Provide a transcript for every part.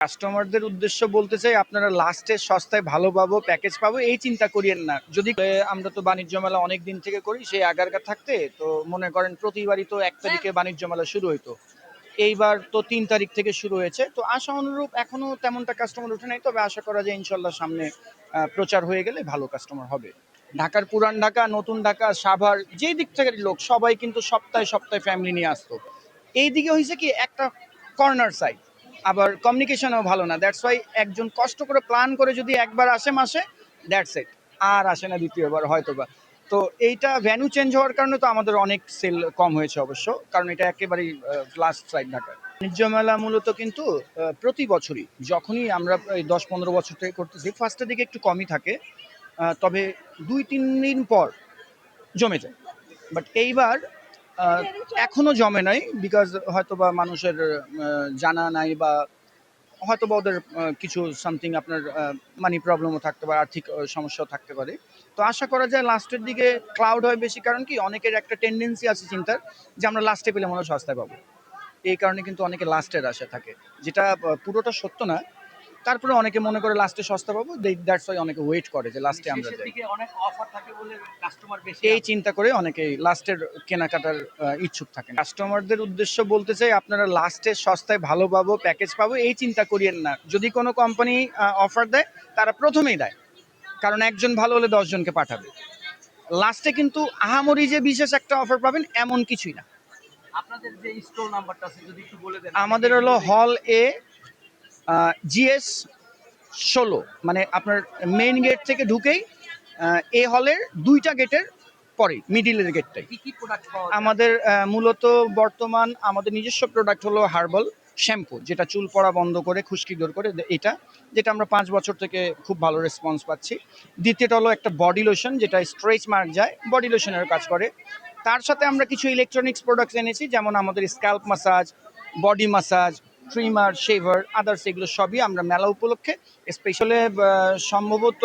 কাস্টমারদের উদ্দেশ্য বলতে চাই আপনারা লাস্টে সস্তায় ভালো পাবো প্যাকেজ পাবো এই চিন্তা করিয়েন না। যদি আমরা তো বাণিজ্য মেলা অনেক দিন থেকে করি সেই আগারকার থাকতে তো মনে করেন প্রতিবারই তো এক তারিখে বাণিজ্য মেলা শুরু হইতো। এইবার তো তিন তারিখ থেকে শুরু হয়েছে তো আশা অনুরূপ এখনও তেমনটা কাস্টমার উঠে নাই তবে আশা করা যায় ইনশাল্লাহ সামনে আহ, প্রচার হয়ে গেলে ভালো কাস্টমার হবে। ঢাকার পুরান ঢাকা নতুন ঢাকা সাভার যেই দিক থেকে লোক সবাই কিন্তু সপ্তাহে সপ্তাহে ফ্যামিলি নিয়ে আসতো। এই দিকে হয়েছে কি একটা কর্নার সাইড আবার কমিউনিকেশনও ভালো না। দ্যাটস ওয়াই একজন কষ্ট করে প্ল্যান করে যদি একবার আসে মাসে দ্যাটস ইট আর আসে না দ্বিতীয়বার হয়তো বা তো এইটা ভ্যানু চেঞ্জ হওয়ার কারণে তো আমাদের অনেক সেল কম হয়েছে অবশ্য, কারণ এটা একেবারেই লাস্ট সাইড ঢাকা বাণিজ্য মেলা মূলত কিন্তু প্রতি বছরই, যখনই আমরা এই দশ পনেরো বছর থেকে করতেছি ফার্স্টের দিকে একটু কমই থাকে তবে দুই, তিন দিন পর জমে যায়। বাট এইবার আহ, এখনও জমে নাই বিকজ হয়তো বা মানুষের জানা নাই বা হয়তো বা ওদের কিছু সামথিং আপনার মানি প্রবলেমও থাকতে পারে আর্থিক সমস্যাও থাকতে পারে। তো আশা করা যায় লাস্টের দিকে ক্লাউড হয় বেশি কারণ কি অনেকের একটা টেন্ডেন্সি আছে চিন্তার যে আমরা লাস্টে পেলে মনে হয় সস্তায় পাবো। এই কারণে কিন্তু অনেকে লাস্টের আশা থাকে যেটা পুরোটা সত্য না তারপরে অনেকে মনে করে লাস্টে সস্তা পাবো দ্যাটস ওয়াই অনেকে ওয়েট করে যে লাস্টে আমরা যাই অনেক অফার থাকে বলে কাস্টমার বেশি এই চিন্তা করে অনেকে লাস্টের কেনাকাটার ইচ্ছুক থাকেন। কাস্টমারদের উদ্দেশ্য বলতে চাই আপনারা লাস্টে সস্তায় ভালো পাবো প্যাকেজ পাবো এই চিন্তা করিয়েন না। যদি কোনো কোম্পানি অফার দেয় তারা প্রথমেই দেয়। কারণ একজন ভালো হলে দশজনকে পাঠাবে। লাস্টে কিন্তু আহামরি যে বিশেষ একটা অফার পাবেন এমন কিছুই না। আপনাদের যে স্টোর নাম্বারটা আছে যদি একটু বলে দেন। আমাদের হলো হল এ জিএস ষোলো মানে আপনার মেইন গেট থেকে ঢুকেই এ হলের দুইটা গেটের পরে মিডিলের গেটটাই? আমাদের মূলত বর্তমান আমাদের নিজস্ব প্রোডাক্ট হলো হার্বাল শ্যাম্পু যেটা চুল পড়া বন্ধ করে খুশকি দূর করে এটা যেটা আমরা পাঁচ বছর থেকে খুব ভালো রেসপন্স পাচ্ছি। দ্বিতীয়টা হলো একটা বডি লোশন যেটা স্ট্রেচ মার্ক যায় বডি লোশনের কাজ করে। তার সাথে আমরা কিছু ইলেকট্রনিক্স প্রোডাক্টস এনেছি যেমন আমাদের scalp massage body massage trimmer shaver others এগুলো সবই আমরা মেলা উপলক্ষে স্পেশালি সম্ভবত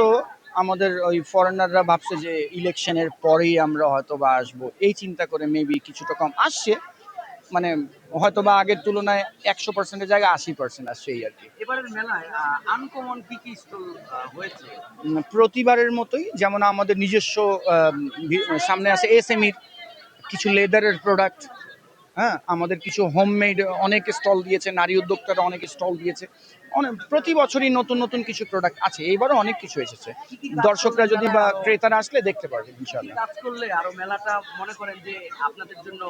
আমাদের ওই ফরেনাররা ভাবছে যে ইলেকশনের পরেই আমরা হয়তো বা আসব। এই চিন্তা করে মেবি কিছুটা কম আসছে মানে হয়তো বা আগের তুলনায় একশো পার্সেন্টের জায়গায় আশি পার্সেন্ট আসছে এই আর কি। এবারের মেলায় আনকমন কি কি স্টল হয়েছে? প্রতিবারের মতোই যেমন আমাদের নিজস্ব সামনে আছে এসএমইর কিছু লেদারের প্রোডাক্ট হ্যাঁ আমাদের কিছু হোমমেড অনেক স্টল দিয়েছে নারী উদ্যোক্তারা অনেক স্টল দিয়েছে। অনেক প্রতি বছরই নতুন নতুন কিছু প্রোডাক্ট আছে এইবারও অনেক কিছু এসেছে। দর্শকরা যদি বা ক্রেতারা আসলে দেখতে পারবে কি কাজ করলে আরও মেলাটা মনে করেন যে আপনাদের জন্য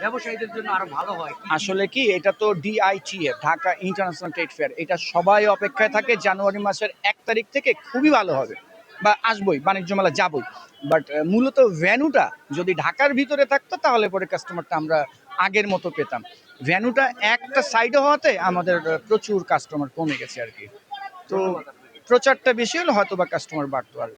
ব্যবসায়ীদের জন্য আরও ভালো হয়? কি কি- আসলে কি এটা তো DITF Dhaka international trade fair এটা সবাই অপেক্ষায় থাকে জানুয়ারি মাসের এক তারিখ থেকে খুবই ভালো হবে। বা আসবই বাণিজ্য মেলা যাবই। বাট মূলত ভ্যানুটা যদি ঢাকার ভিতরে থাকতো তাহলে পরে কাস্টমারটা আমরা আগের মতো পেতাম। ভ্যানুটা একটা সাইডে হওয়াতে আমাদের প্রচুর কাস্টমার কমে গেছে আর কি। তো প্রচারটা বেশি হলে হয়তো বা কাস্টমার বাড়তো আর